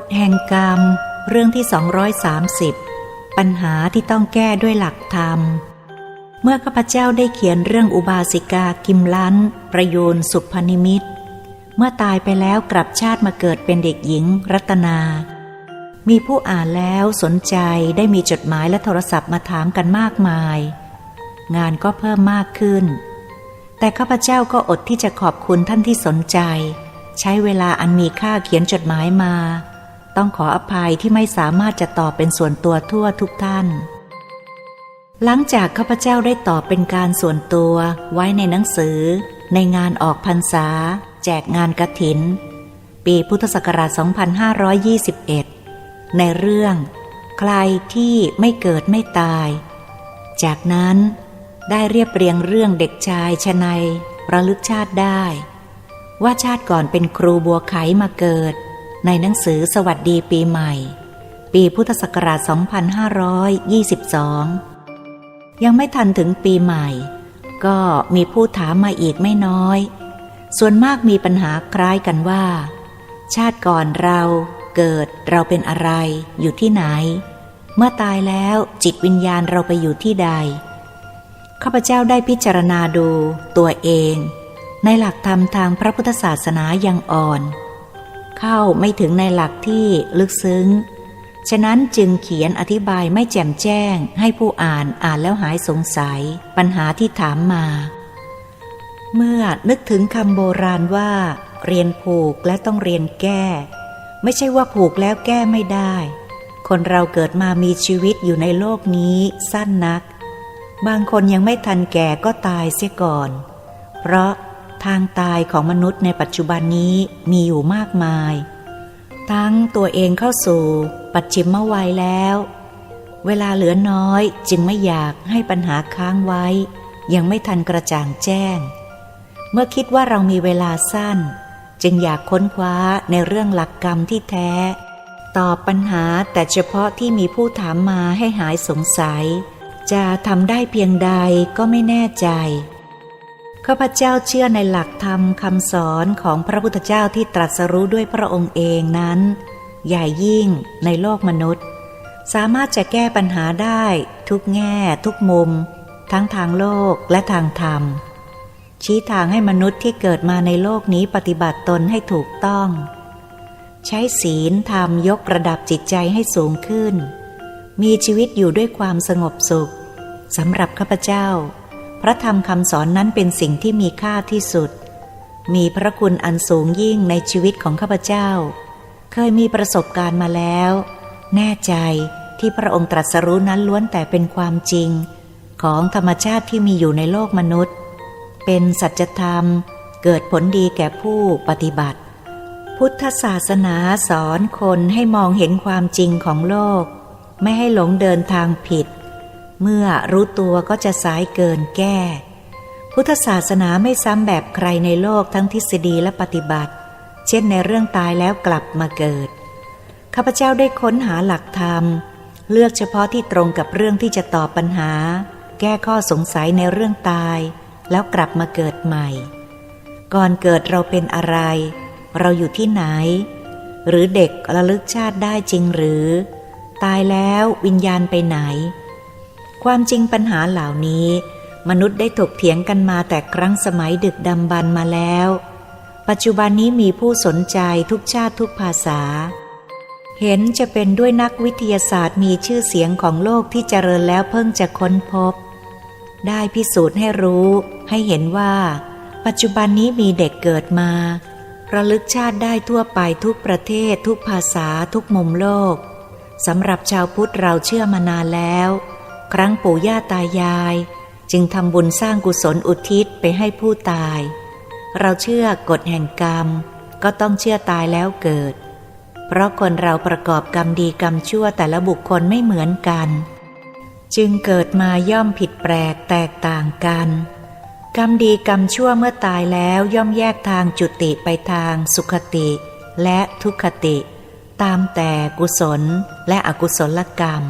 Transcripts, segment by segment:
ฎแห่งกรรม เรื่องที่ 230 ปัญหาที่ต้องแก้ด้วยหลักธรรม เมื่อข้าพเจ้าได้เขียนเรื่องอุบาสิกากิมลันประยูนสุพนิมิต เมื่อตายไปแล้วกลับชาติมาเกิดเป็นเด็กหญิง รัตนา มีผู้อ่านแล้วสนใจได้มีจดหมายและโทรศัพท์มาถามกันมากมาย งานก็เพิ่มมากขึ้น แต่ข้าพเจ้าก็อดที่จะขอบคุณท่านที่สนใจใช้เวลาอันมีค่าเขียนจดหมายมา ต้องขออภัยที่ไม่สามารถจะตอบเป็นส่วนตัวทั่วทุกท่าน หลังจากข้าพเจ้าได้ตอบเป็นการส่วนตัวไว้ในหนังสือ ในงานออกพรรษา แจกงานกระถิน ปีพุทธศักราช 2521 ในเรื่อง ใครที่ไม่เกิดไม่ตาย จากนั้นได้เรียบเรียงเรื่องเด็กชายชนัยระลึกชาติได้ ว่าชาติก่อนเป็นครูบัวไขมาเกิด ในหนังสือสวัสดีปีใหม่ ปีพุทธศักราช 2522 ยังไม่ทันถึงปีใหม่ ก็มีผู้ถามมาอีกไม่น้อย ส่วนมากมีปัญหาคล้ายกันว่า ชาติก่อนเราเกิดเราเป็นอะไรอยู่ที่ไหน เมื่อตายแล้วจิตวิญญาณเราไปอยู่ที่ใด ข้าพเจ้าได้พิจารณาดูตัวเอง ในหลักธรรมทางพระพุทธศาสนายังอ่อน เข้าไม่ถึงในหลักที่ลึกซึ้ง ฉะนั้นจึงเขียนอธิบายไม่แจ่มแจ้ง ให้ผู้อ่านอ่านแล้วหายสงสัย ปัญหาที่ถามมา เมื่อนึกถึงคำโบราณว่า เรียนผูกและต้องเรียนแก้ ไม่ใช่ว่าผูกแล้วแก้ไม่ได้ คนเราเกิดมามีชีวิตอยู่ในโลกนี้สั้นนัก บางคนยังไม่ทันแก่ก็ตายเสียก่อน เพราะ ทางตายของมนุษย์ในปัจจุบันนี้มีอยู่มากมาย ทั้งตัวเองเข้าสู่ปัจฉิมวัยแล้ว เวลาเหลือน้อยจึงไม่อยากให้ปัญหาค้างไว้ ยังไม่ทันกระจ่างแจ้ง เมื่อคิดว่าเรามีเวลาสั้น จึงอยากค้นคว้าในเรื่องหลักกรรมที่แท้ ตอบปัญหาแต่เฉพาะที่มีผู้ถามมาให้หายสงสัย จะทำได้เพียงใดก็ไม่แน่ใจ ข้าพเจ้าเชื่อในหลักธรรมคำสอนของพระพุทธเจ้าที่ตรัสรู้ด้วยพระองค์เองนั้น ใหญ่ยิ่งในโลกมนุษย์ สามารถจะแก้ปัญหาได้ทุกแง่ทุกมุม ทั้งทางโลกและทางธรรม ชี้ทางให้มนุษย์ที่เกิดมาในโลกนี้ปฏิบัติตนให้ถูกต้อง ใช้ศีลธรรมยกระดับจิตใจให้สูงขึ้น มีชีวิตอยู่ด้วยความสงบสุขสำหรับข้าพเจ้า พระธรรมคำสอนนั้นเป็นสิ่งที่มีค่าที่สุด มีพระคุณอันสูงยิ่งในชีวิตของข้าพเจ้า เคยมีประสบการณ์มาแล้ว แน่ใจที่พระองค์ตรัสรู้นั้นล้วนแต่เป็นความจริง ของธรรมชาติที่มีอยู่ในโลกมนุษย์ เป็นสัจธรรมเกิดผลดีแก่ผู้ปฏิบัติ พุทธศาสนาสอนคนให้มองเห็นความจริงของโลก ไม่ให้หลงเดินทางผิด เมื่อรู้ตัวก็จะสายเกินแก้ พุทธศาสนาไม่ซ้ำแบบใครในโลกทั้งทฤษฎีและปฏิบัติ เช่นในเรื่องตายแล้วกลับมาเกิด ข้าพเจ้าได้ค้นหาหลักธรรม เลือกเฉพาะที่ตรงกับเรื่องที่จะตอบปัญหา แก้ข้อสงสัยในเรื่องตาย แล้วกลับมาเกิดใหม่ ก่อนเกิดเราเป็นอะไร เราอยู่ที่ไหน หรือเด็กระลึกชาติได้จริงหรือ ตายแล้ววิญญาณไปไหน ความจริงปัญหาเหล่านี้ มนุษย์ได้ถกเถียงกันมาแต่ครั้งสมัยดึกดำบรรมาแล้ว ปัจจุบันนี้มีผู้สนใจทุกชาติทุกภาษา เห็นจะเป็นด้วยนักวิทยาศาสตร์มีชื่อเสียงของโลกที่เจริญแล้วเพิ่งจะค้นพบ ได้พิสูจน์ให้รู้ ให้เห็นว่า ปัจจุบันนี้มีเด็กเกิดมา ระลึกชาติได้ทั่วไปทุกประเทศทุกภาษาทุกมุมโลกสำหรับชาวพุทธเราเชื่อมานานแล้ว ครั้งปู่ย่าตายาย จึงทำบุญสร้างกุศลอุทิศไปให้ผู้ตาย เราเชื่อกฎแห่งกรรม ก็ต้องเชื่อตายแล้วเกิด เพราะคนเราประกอบกรรมดีกรรมชั่วแต่ละบุคคลไม่เหมือนกัน จึงเกิดมาย่อมผิดแปลกแตกต่างกัน กรรมดีกรรมชั่วเมื่อตายแล้วย่อมแยกทางจุติไปทางสุขติ และทุกขติ ตามแต่กุศลและอกุศลกรรม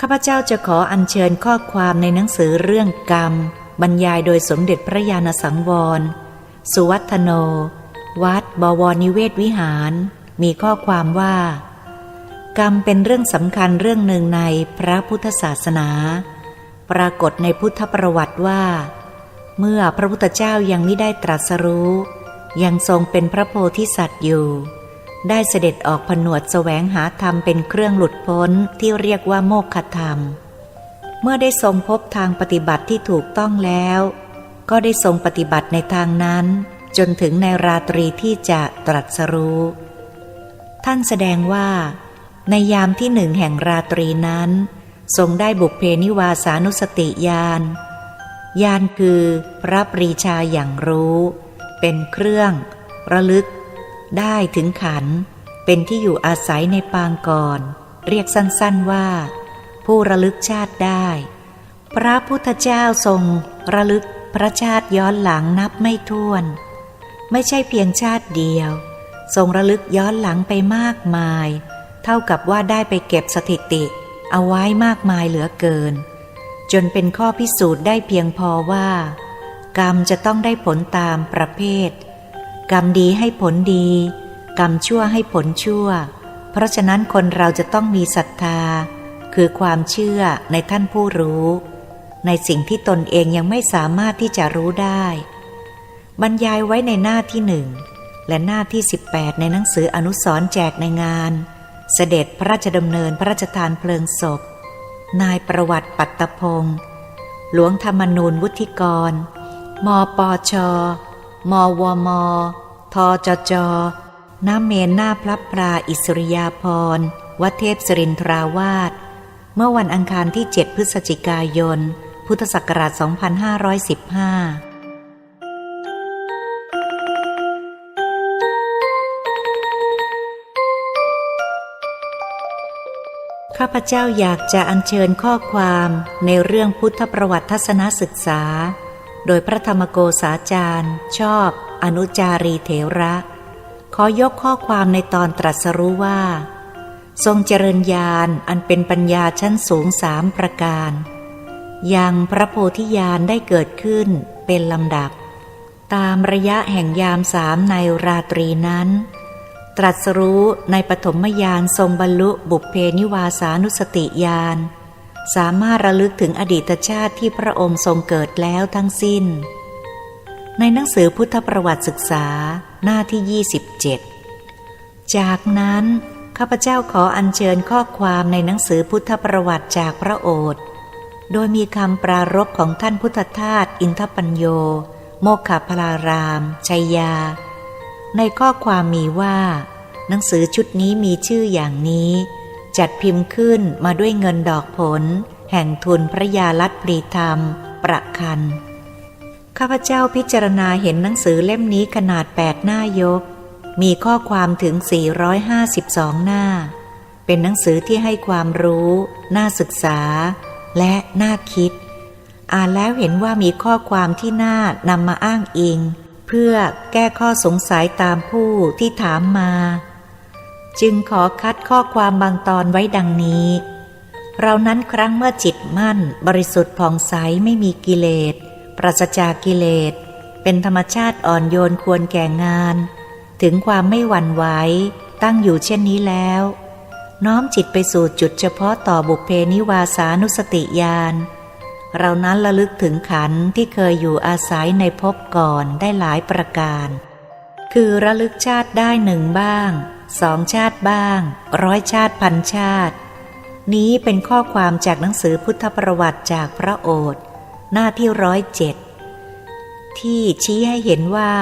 ข้าพเจ้าจะขออัญเชิญข้อความในหนังสือเรื่องกรรม บรรยายโดยสมเด็จพระญาณสังวร สุวัฒโน วัดบวรนิเวศวิหาร มีข้อความว่า กรรมเป็นเรื่องสำคัญเรื่องหนึ่งในพระพุทธศาสนา ปรากฏในพุทธประวัติว่า เมื่อพระพุทธเจ้ายังไม่ได้ตรัสรู้ ยังทรงเป็นพระโพธิสัตว์อยู่ ได้เสด็จออกผนวดแสวงหาธรรมเป็นเครื่องหลุดพ้นที่เรียกว่าโมกขธรรม เมื่อได้ทรงพบทางปฏิบัติที่ถูกต้องแล้ว ก็ได้ทรงปฏิบัติในทางนั้น จนถึงในราตรีที่จะตรัสรู้ ท่านแสดงว่า ในยามที่หนึ่งแห่งราตรีนั้น ทรงได้บุพเพนิวาสานุสติญาณญาณคือพระปรีชาอย่างรู้ เป็นเครื่อง ระลึก ได้ถึงขัน เป็นที่อยู่อาศัยในปางก่อน เรียกสั้นๆว่า ผู้ระลึกชาติได้ พระพุทธเจ้าทรงระลึกพระชาติย้อนหลังนับไม่ถ้วน ไม่ใช่เพียงชาติเดียว ทรงระลึกย้อนหลังไปมากมาย เท่ากับว่าได้ไปเก็บสถิติ เอาไว้มากมายเหลือเกิน จนเป็นข้อพิสูจน์ได้เพียงพอว่า กรรมจะต้องได้ผลตามประเภท กรรมดีให้ผลดี กรรมชั่วให้ผลชั่ว เพราะฉะนั้นคนเราจะต้องมีศรัทธา คือความเชื่อในท่านผู้รู้ ในสิ่งที่ตนเองยังไม่สามารถที่จะรู้ได้ บรรยายไว้ในหน้าที่หนึ่งและหน้าที่ 18 ในหนังสืออนุสรแจกในงาน เสด็จพระราชดำเนินพระราชทานเพลิงศพ นายประวัติปัตตพงศ์หลวงธรรมนูญวุฒิกร มปช มวม ทจจน้ำเมนหน้าพระปราอิสริยาภรวัดเทพสรินทราวาส เมื่อวันอังคารที่ 7 พฤศจิกายน พุทธศักราช 2515ข้าพเจ้าอยากจะอัญเชิญข้อความในเรื่องพุทธประวัติทัศนศึกษา โดยพระธรรมโกษาจารย์ ชอบ อนุจารีเถระ ขอยกข้อความในตอนตรัสรู้ว่า ทรงเจริญญาณอันเป็นปัญญาชั้นสูงสามประการ ยังพระโพธิญาณได้เกิดขึ้นเป็นลำดับ ตามระยะแห่งยามสามในราตรีนั้น ตรัสรู้ในปฐมยานทรงบรรลุบุพเพนิวาสานุสติญาณสามารถระลึกถึงอดีตชาติที่พระองค์ทรงเกิดแล้วทั้งสิ้น ในหนังสือพุทธประวัติศึกษาหน้าที่ 27 จากนั้นข้าพเจ้าขออัญเชิญข้อความในหนังสือพุทธประวัติจากพระโอษฐ์โดยมีคำปรารภของท่านพุทธทาสอินทปัญโย โมคคพลาราม ชัยยา ในข้อความมีว่า หนังสือชุดนี้มีชื่ออย่างนี้ จัดพิมพ์ขึ้นมาด้วยเงินดอกผล แห่งทุนพระยาลัดปรีธรรม ประคัน ข้าพเจ้าพิจารณาเห็นหนังสือเล่มนี้ขนาดแปดหน้ายก มีข้อความถึง 452 หน้า เป็นหนังสือที่ให้ความรู้ น่าศึกษา และน่าคิด อ่านแล้วเห็นว่ามีข้อความที่น่านำมาอ้างอิง เพื่อแก้ข้อสงสัยตามผู้ที่ถามมา จึงขอคัดข้อความบางตอนไว้ดังนี้ เรานั้นครั้งเมื่อจิตมั่น บริสุทธิ์ผ่องใสไม่มีกิเลส ปราศจากกิเลส เป็นธรรมชาติอ่อนโยนควรแก่งาน ถึงความไม่หวั่นไหวตั้งอยู่เช่นนี้แล้ว น้อมจิตไปสู่จุดเฉพาะต่อบุพเพนิวาสานุสติญาณเรานั้นระลึกถึงขันธ์ที่เคยอยู่อาศัยในภพก่อนได้หลายประการ คือระลึกชาติได้หนึ่งบ้างสองชาติบ้าง ร้อยชาติพันชาติ นี้เป็นข้อความจากหนังสือพุทธประวัติจากพระโอษฐ์ หน้าที่ร้อยเจ็ดที่ชี้ให้เห็นว่า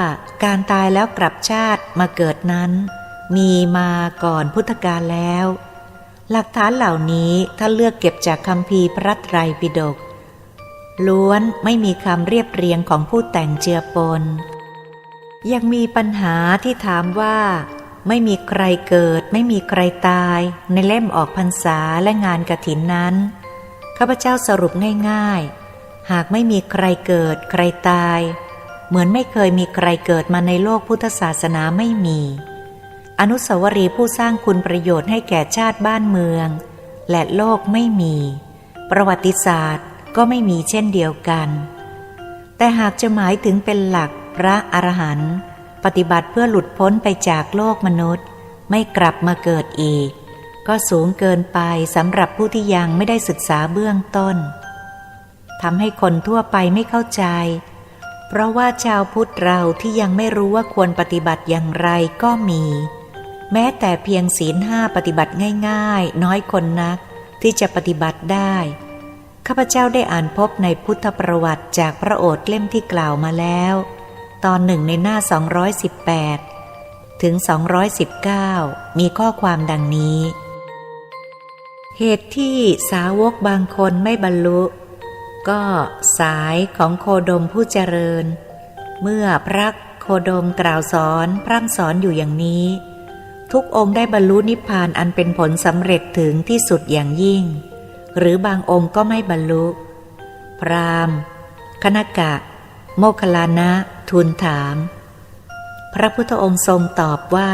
การตายแล้วกลับชาติมาเกิดนั้น มีมาก่อนพุทธกาลแล้ว หลักฐานเหล่านี้ถ้าเลือกเก็บจากคำพีพระไตรปิฎกล้วนไม่มีคำเรียบเรียงของผู้แต่งเจือปน ยังมีปัญหาที่ถามว่า ไม่มีใครเกิด ไม่มีใครตาย ในเล่มออกพรรษาและงานกระถินนั้นข้าพเจ้าสรุปง่ายๆ หากไม่มีใครเกิด ใครตาย เหมือนไม่เคยมีใครเกิดมาในโลกพุทธศาสนาไม่มี อนุสาวรีย์ผู้สร้างคุณประโยชน์ให้แก่ชาติบ้านเมือง และโลกไม่มี ประวัติศาสตร์ก็ไม่มีเช่นเดียวกัน แต่หากจะหมายถึงเป็นหลักพระอรหันต์ปฏิบัติเพื่อหลุดพ้นไปจากโลกมนุษย์ ไม่กลับมาเกิดอีก ก็สูงเกินไปสำหรับผู้ที่ยังไม่ได้ศึกษาเบื้องต้น ทำให้คนทั่วไปไม่เข้าใจ เพราะว่าชาวพุทธเราที่ยังไม่รู้ว่าควรปฏิบัติอย่างไรก็มี แม้แต่เพียงศีลห้าปฏิบัติง่ายๆ น้อยคนนักที่จะปฏิบัติได้ ข้าพเจ้าได้อ่านพบในพุทธประวัติจากพระโอษฐ์เล่มที่กล่าวมาแล้ว ตอนหนึ่งในหน้า 218 ถึง 219 มีข้อความดังนี้ เหตุที่สาวกบางคนไม่บรรลุ ก็สายของโคดมผู้เจริญ เมื่อพระโคดมกล่าวสอนพร่ำสอนอยู่อย่างนี้ ทุกองค์ได้บรรลุนิพพานอันเป็นผลสำเร็จถึงที่สุดอย่างยิ่ง หรือบางองค์ก็ไม่บรรลุ พรามคณกะ โมคลานะทูลถาม พระพุทธองค์ทรงตอบว่า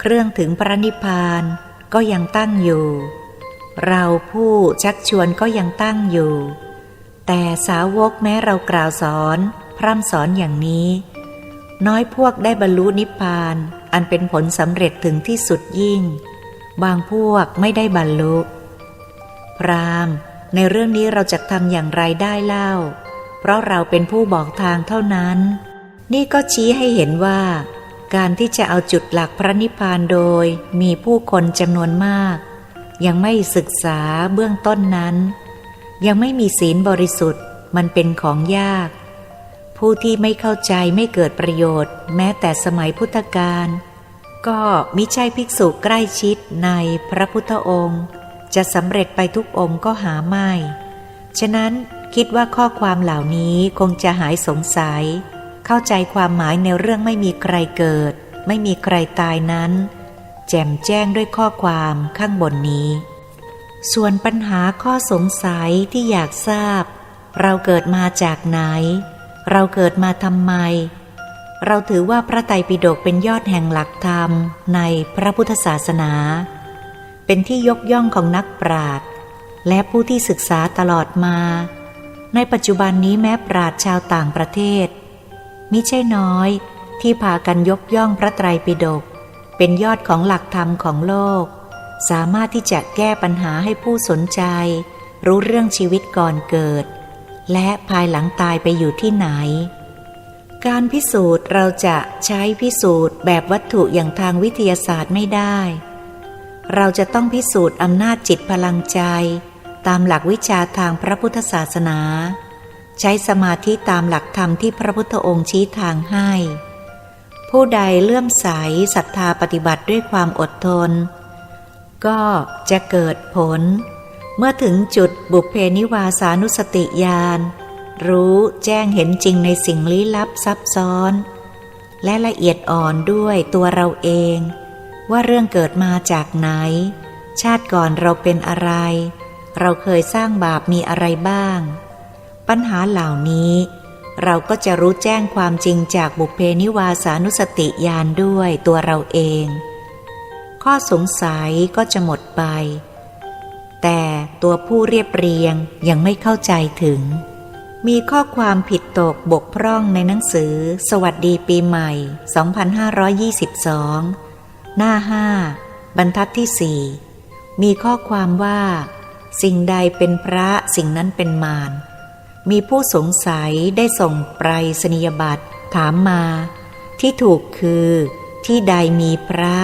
เครื่องถึงพระนิพพานก็ยังตั้งอยู่ เราผู้ชักชวนก็ยังตั้งอยู่ แต่สาวกแม้เรากล่าวสอน พร่ำสอนอย่างนี้ น้อยพวกได้บรรลุนิพพาน อันเป็นผลสำเร็จถึงที่สุดยิ่ง บางพวกไม่ได้บรรลุ พรามในเรื่องนี้เราจะทำอย่างไรได้เล่า เพราะเราเป็นผู้บอกทางเท่านั้น นี่ก็ชี้ให้เห็นว่า การที่จะเอาจุดหลักพระนิพพานโดยมีผู้คนจำนวนมาก ยังไม่ศึกษาเบื้องต้นนั้น ยังไม่มีศีลบริสุทธิ์มันเป็นของยาก ผู้ที่ไม่เข้าใจไม่เกิดประโยชน์ แม้แต่สมัยพุทธกาลก็มิใช่ภิกษุใกล้ชิดในพระพุทธองค์ จะสำเร็จไปทุกองค์ก็หาไม่ ฉะนั้นคิดว่าข้อความเหล่านี้คงจะหายสงสัย เข้าใจความหมายในเรื่องไม่มีใครเกิด ไม่มีใครตายนั้น แจ่มแจ้งด้วยข้อความข้างบนนี้ ส่วนปัญหาข้อสงสัยที่อยากทราบ เราเกิดมาจากไหน เราเกิดมาทำไม เราถือว่าพระไตรปิฎกเป็นยอดแห่งหลักธรรมในพระพุทธศาสนา เป็นที่ยกย่องของนักปราชญ์และผู้ที่ศึกษาตลอดมา ในปัจจุบันนี้แม้ปราชญ์ชาวต่างประเทศ มิใช่น้อยที่พากันยกย่องพระไตรปิฎกเป็นยอดของหลักธรรมของโลก สามารถที่จะแก้ปัญหาให้ผู้สนใจ รู้เรื่องชีวิตก่อนเกิด และภายหลังตายไปอยู่ที่ไหน การพิสูจน์เราจะใช้พิสูจน์แบบวัตถุอย่างทางวิทยาศาสตร์ไม่ได้ เราจะต้องพิสูจน์อำนาจจิตพลังใจ ตามหลักวิชาทางพระพุทธศาสนา ใช้สมาธิตามหลักธรรมที่พระพุทธองค์ชี้ทางให้ ผู้ใดเลื่อมใสศรัทธาปฏิบัติด้วยความอดทน ก็จะเกิดผล เมื่อถึงจุดบุพเพนิวาสานุสติญาณรู้แจ้งเห็นจริงในสิ่งลี้ลับซับซ้อน และละเอียดอ่อนด้วยตัวเราเอง ว่าเรื่องเกิดมาจากไหน ชาติก่อนเราเป็นอะไร เราเคยสร้างบาปมีอะไรบ้าง ปัญหาเหล่านี้ เราก็จะรู้แจ้งความจริงจากบุพเพนิวาสานุสติญาณด้วยตัวเราเอง ข้อสงสัยก็จะหมดไป แต่ตัวผู้เรียบเรียงยังไม่เข้าใจถึง มีข้อความผิดตกบกพร่องในหนังสือ สวัสดีปีใหม่ 2522 หน้า5บรรทัดที่สี่มีข้อความว่า สิ่งใดเป็นพระสิ่งนั้นเป็นมารมีผู้สงสัยได้ส่งไปรษณียบัตรถามมา ที่ถูกคือที่ใดมีพระ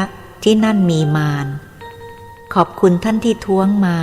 ที่นั่นมีมาร ขอบคุณท่านที่ท้วงมา